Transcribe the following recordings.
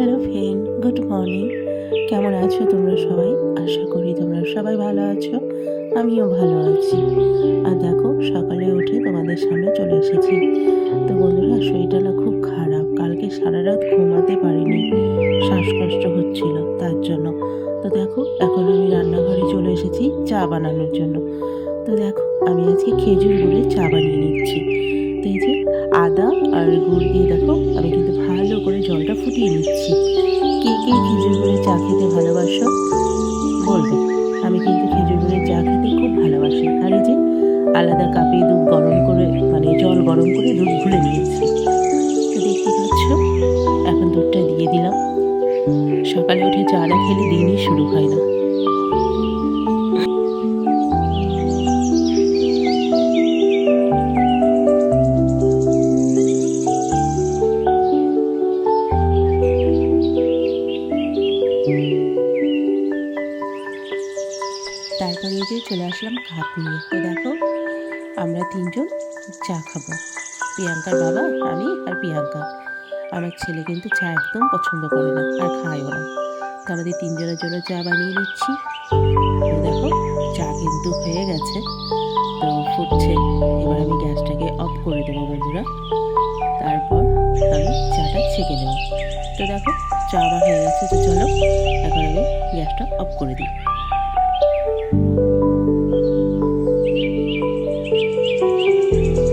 Hello friend, good morning. কেমন আছো তোমরা সবাই? আশা করি তোমরা সবাই ভালো আছো, আমিও ভালো আছি। আর দেখো, সকালে উঠে তোমাদের সামনে চলে এসেছি। তো বন্ধুরা, শরীরটা না খুব খারাপ। কালকে সারা রাত ঘুমাতে পারিনি, শ্বাসকষ্ট হচ্ছিল তার জন্য। তো দেখো, এখন আমি রান্নাঘরে চলে এসেছি চা বানানোর জন্য। তো দেখো, আমি আজকে খেজুর গুড়ের চা বানিয়ে নিচ্ছি। তো এই যে আদা আর গুড় দিয়ে দেখো, আমি কিন্তু জলটা দিচ্ছি কে কে খেজুর গুড়ের চা খেতে ভালোবাসো? বলবে, আমি কিন্তু খেজুর গুড়ের চা খেতে খুব ভালোবাসি। আর এই যে আলাদা কাপে দুধ গরম করে মানে জল গরম করে দুধ ঘুলে নিয়েছি। তো দেখতে পাচ্ছ এখন দুধটা দিয়ে দিলাম। সকালে উঠে চা না খেলে দিনই শুরু হয় না। চলে আসলাম কাপ নিয়ে। তো দেখো, আমরা তিনজন চা খাব। প্রিয়াঙ্কার বাবা, আমি আর প্রিয়াঙ্কা। আমার ছেলে কিন্তু চা একদম পছন্দ করে না, আর খায়ও না। তো আমাদের তিনজনের জন্য চা বানিয়ে নিচ্ছি দেখো, চা কিন্তু হয়ে গেছে। তো ফুটছে। এবার আমি গ্যাসটাকে অফ করে দেবো বন্ধুরা। তারপর আমি চাটা ছেঁকে নেব। তো দেখো, চা আমার হয়ে গেছে। তো চলো, এখন আমি গ্যাসটা অফ করে দিই। এই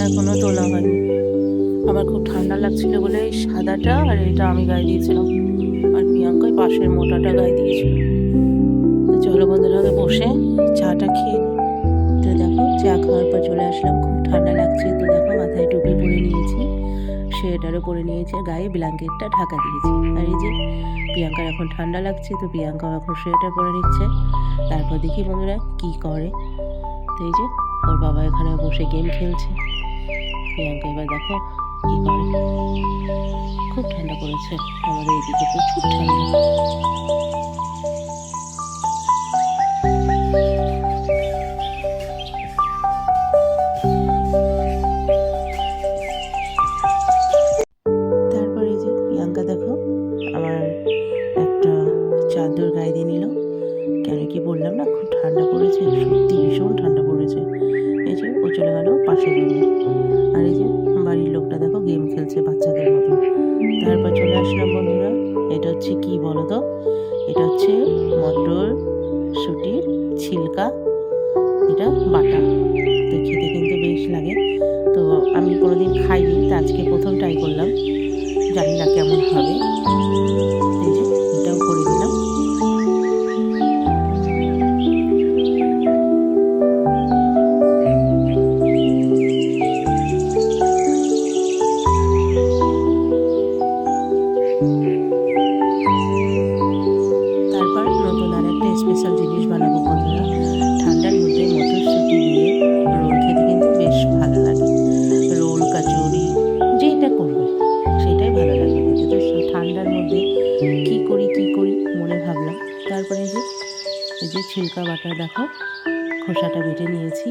বিছানা এখনও তোলা হয়নি। আমার খুব ঠান্ডা লাগছিল বলে এই সাদাটা আর এটা আমি গায়ে দিয়েছিলাম। আর প্রিয়াঙ্কায় পাশের মোটাটা গায়ে দিয়েছিল। চলো বন্ধুরা বসে চাটা খেয়ে তো দেখো, চা খাওয়ার পর চলে আসলাম, খুব ঠান্ডা লাগছে। তো দেখো, মাথায় টুপি পরে নিয়েছি। সোয়েটারও পরে নিয়েছি আর গায়ে ব্ল্যাঙ্কেটটা ঢাকা দিয়েছি। আর এই যে, প্রিয়াঙ্কার এখন ঠান্ডা লাগছে, তো প্রিয়াঙ্কাও এখন সোয়েটার পরে নিচ্ছে। তারপর দেখি বন্ধুরা কি করে। তো এই যে, ওর বাবা এখানে বসে গেম খেলছে। প্রিয়াঙ্কা এবার দেখো কি করে। খুব ঠান্ডা পড়েছে আমাদের এদিকে প্রচুর ঠান্ডা। এটা হচ্ছে মটর শুটির ছিলকা, এটা বাটা। তো খেতে কিন্তু বেশ লাগে। তো আমি কোনোদিন খাইনি, তো আজকে প্রথম ট্রাই করলাম। জানি না কেমন হবে। ছিলকা বাটা দেখো। খোসাটা বেটে নিয়েছি।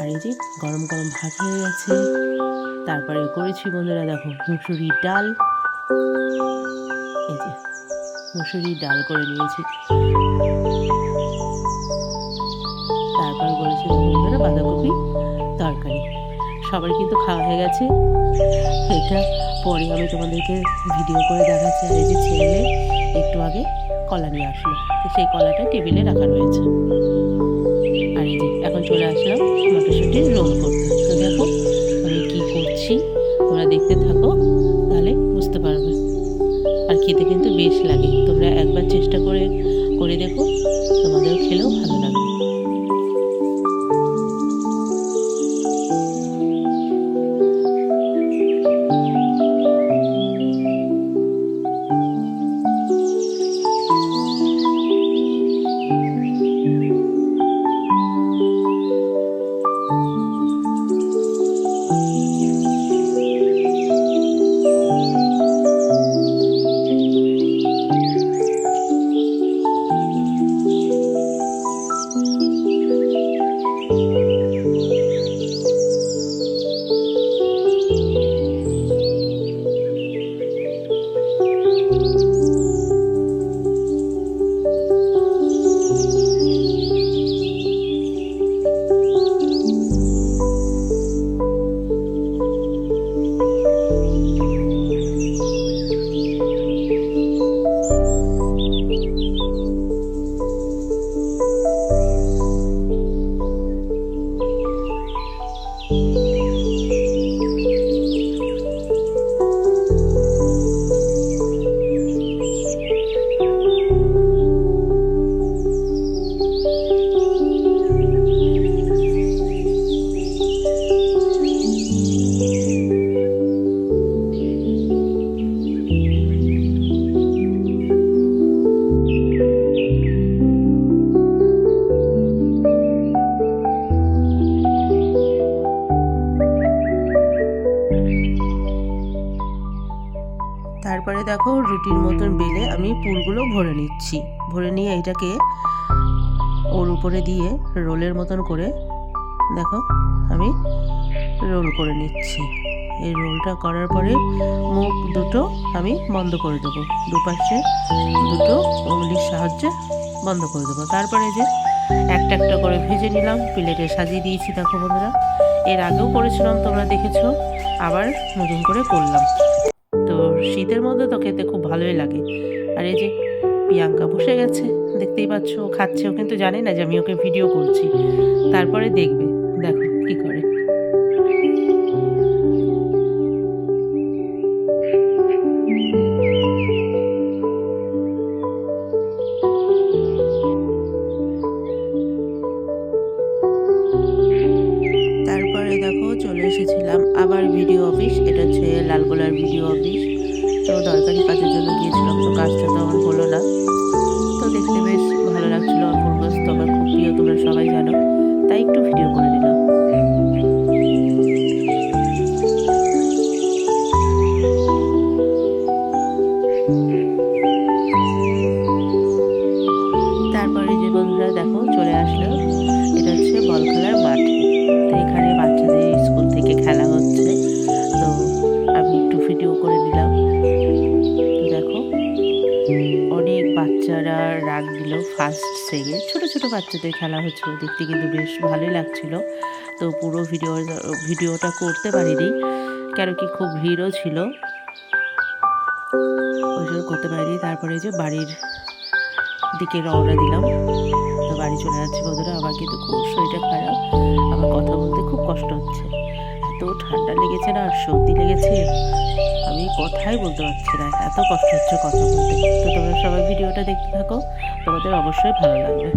আর এই যে গরম গরম ভাত হয়ে গেছে। তারপরে করেছি বন্ধুরা দেখো মুসুরির ডাল। এই যে মুসুরির ডাল করে নিয়েছি। তারপর করেছি বন্ধুরা বাঁধাকপি তরকারি। সবার কিন্তু খাওয়া হয়ে গেছে। এটা পরে আমি তোমাদেরকে ভিডিও করে দেখাচ্ছি। এই যে ছেলে একটু আগে কলা নিয়ে আসলো। সেই কলাটা টেবিলে রাখা রয়েছে। আর এই যে এখন চলে আসলাম মটরশুঁটির রোল করতে দেখো, রুটির মতন বেলে আমি পুরগুলো ভরে নিচ্ছি। ভরে নিয়ে এটাকে ওর উপরে দিয়ে রোলের মতন করে, দেখো, আমি রোল করে নিচ্ছি। এই রোলটা করার পরে মুখ দুটো আমি বন্ধ করে দেবো। দুপাশে দুটো উঙ্গলির সাহায্যে বন্ধ করে দেবো। তারপরে যে একটা একটা করে ভেজে নিলাম, প্লেটে সাজিয়ে দিয়েছি, দেখো বন্ধুরা। এর আগেও করেছিলাম, তোমরা দেখেছ। আবার নতুন করে করলাম। শীতের মধ্যে তো খেতে খুব ভালোই লাগে। আর এই যে প্রিয়াঙ্কা বসে গেছে, দেখতেই পাচ্ছ ও খাচ্ছে। ও কিন্তু জানে না যে আমি ওকে ভিডিও করছি। তারপরে দেখবে। একটু ভিডিও করে নিলাম তারপরে যে বন্ধুরা দেখো, চলে আসলো। এটা হচ্ছে বল খেলার মাঠ। তো এখানে বাচ্চাদের স্কুল থেকে খেলা হচ্ছে। তো আমি একটু ভিডিও করে নিলাম তো দেখো, অনেক বাচ্চারা রাগ দিল ফার্স্ট সেকেন্ড ছোট বাচ্চাদের খেলা হচ্ছিল, দেখতে কিন্তু বেশ ভালোই লাগছিল। তো পুরো ভিডিও ভিডিওটা করতে পারিনি, কেন কি খুব ভিড়ও ছিল। ওই জন্য করতে পারিনি, তারপরে যে বাড়ির দিকে রওনা দিলাম। তো বাড়ি চলে যাচ্ছি বন্ধুরা, আমার কিন্তু খুব শরীরটা খারাপ, আমার কথা বলতে খুব কষ্ট হচ্ছে। এত ঠান্ডা লেগেছে না, আর সর্দি লেগেছে, আমি কথাই বলতে পারছি না, এত কষ্ট হচ্ছে কথা বলতে। তো তোমরা সবাই ভিডিওটা দেখতে থাকো, তোমাদের অবশ্যই ভালো লাগবে।